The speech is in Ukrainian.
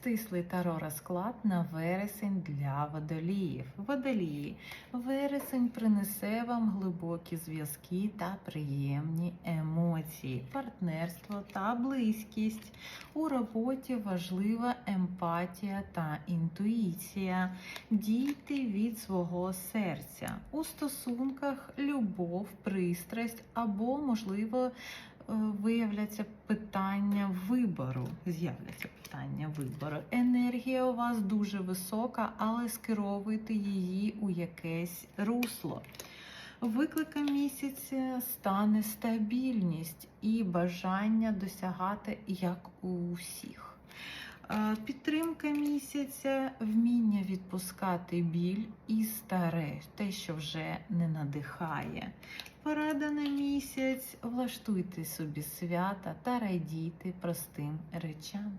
Стислий таро розклад на вересень для водоліїв. Водолії. Вересень принесе вам глибокі зв'язки та приємні емоції, партнерство та близькість. У роботі важлива емпатія та інтуїція. Дійте від свого серця. У стосунках любов, пристрасть або, можливо, виявляться питання вибору. З'являться питання вибору. Енергія у вас дуже висока, але скеровуйте її у якесь русло. Викликом місяця стане стабільність і бажання досягати як у всіх. Підтримка місяця, вміння відпускати біль і старе, те, що вже не надихає. Порада на місяць, влаштуйте собі свята та радійте простим речам.